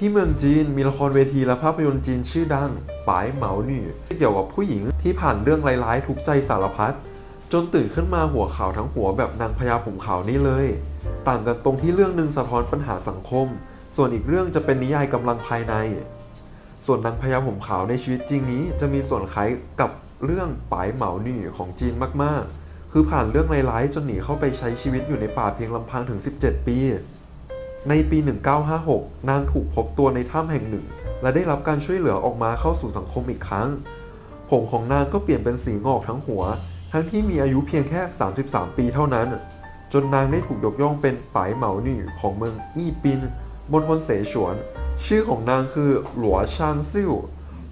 ที่เมืองจีนมีละครเวทีและภาพยนตร์จีนชื่อดังปายเหมาหนี่ที่เกี่ยวกับผู้หญิงที่ผ่านเรื่องร้ายๆทุกใจสารพัดจนตื่นขึ้นมาหัวขาวทั้งหัวแบบนางพญาผมขาวนี่เลย ต่างกันตรงที่เรื่องหนึ่งสะท้อนปัญหาสังคม ส่วนอีกเรื่องจะเป็นนิยายกำลังภายใน ส่วนนางพญาผมขาวในชีวิตจริงนี้จะมีส่วนคล้ายกับเรื่องปายเหมาหนี่ของจีนมากๆ คือผ่านเรื่องร้ายๆจนหนีเข้าไปใช้ชีวิตอยู่ในป่าเพียงลำพังถึง 17 ปี ในปี 1956 นางถูกพบตัวในถ้ำแห่งหนึ่ง และได้รับการช่วยเหลือออกมาเข้าสู่สังคมอีกครั้ง ผมของนางก็เปลี่ยนเป็นสีงอกทั้งหัว ทั้งที่มีอายุเพียงแค่ 33 ปีเท่านั้น จนนางได้ถูกยกย่องเป็นป๋ายเหมาหนี่ของเมืองอี้ปินมณฑลเสฉวน ชื่อของนางคือหลัวชางซิ่ว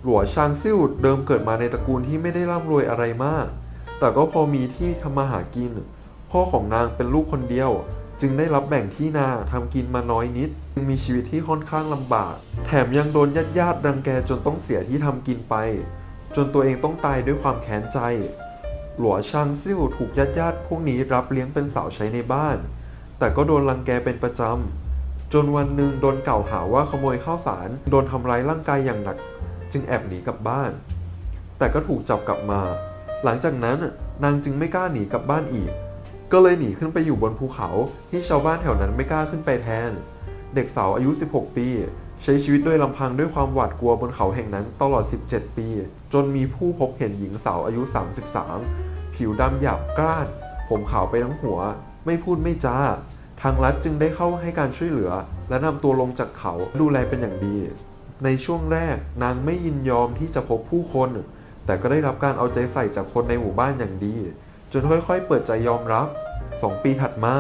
หลัวชางซิ่วเดิมเกิดมาในตระกูลที่ไม่ได้ร่ำรวยอะไรมาก แต่ก็พอมีที่ทำมาหากิน พ่อของนางเป็นลูกคนเดียว จึงได้รับแบ่งที่นาทำกินมาน้อยนิด จึงมีชีวิตที่ค่อนข้างลำบาก แถมยังโดนญาติญาติรังแกจนต้องเสียที่ทำกินไป จนตัวเองต้องตายด้วยความแค้นใจ หลัวชางซิ่วถูกญาติญาติพวกนี้รับเลี้ยงเป็นสาวใช้ในบ้าน แต่ก็โดนรังแกเป็นประจำ จนวันหนึ่งโดนกล่าวหาว่าขโมยข้าวสาร โดนทำร้ายร่างกายอย่างหนัก จึงแอบหนีกลับบ้าน แต่ก็ถูกจับกลับมา หลังจากนั้นนางจึงไม่กล้าหนีกลับบ้านอีก ก็เลยหนีขึ้นไปอยู่บนภูเขาที่ชาวบ้านแถวนั้นไม่กล้าขึ้นไปแทน เด็กสาวอายุ 16 ปี ใช้ชีวิตโดยลำพังด้วยความหวาดกลัวบนเขาแห่งนั้นตลอด 17 ปี จนมีผู้พบเห็นหญิงสาวอายุ 33 ผิวดำหยาบกร้าน ผมขาวไปทั้งหัว ไม่พูดไม่จาทางรัฐจึงได้เข้าให้การช่วยเหลือ และนำตัวลงจากเขาดูแลเป็นอย่างดี ในช่วงแรกนางไม่ยินยอมที่จะพบผู้คน แต่ก็ได้รับการเอาใจใส่จากคนในหมู่บ้านอย่างดี จนค่อยๆ เปิดใจยอมรับ 2 ปีถัดมา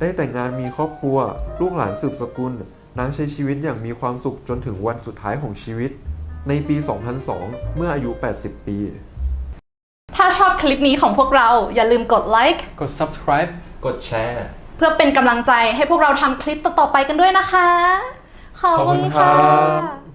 ได้แต่งงานมีครอบครัว ลูกหลานสืบสกุล นางใช้ชีวิตอย่างมีความสุขจนถึงวันสุดท้ายของชีวิต ในปี 2002 เมื่ออายุ 80 ปี ถ้าชอบคลิปนี้ของพวกเราอย่าลืมกดไลค์ กด subscribe กดแชร์ เพื่อเป็นกำลังใจให้พวกเราทำคลิปต่อๆไปกันด้วยนะคะ ขอบขอบคุคุณณครัค่ะ บ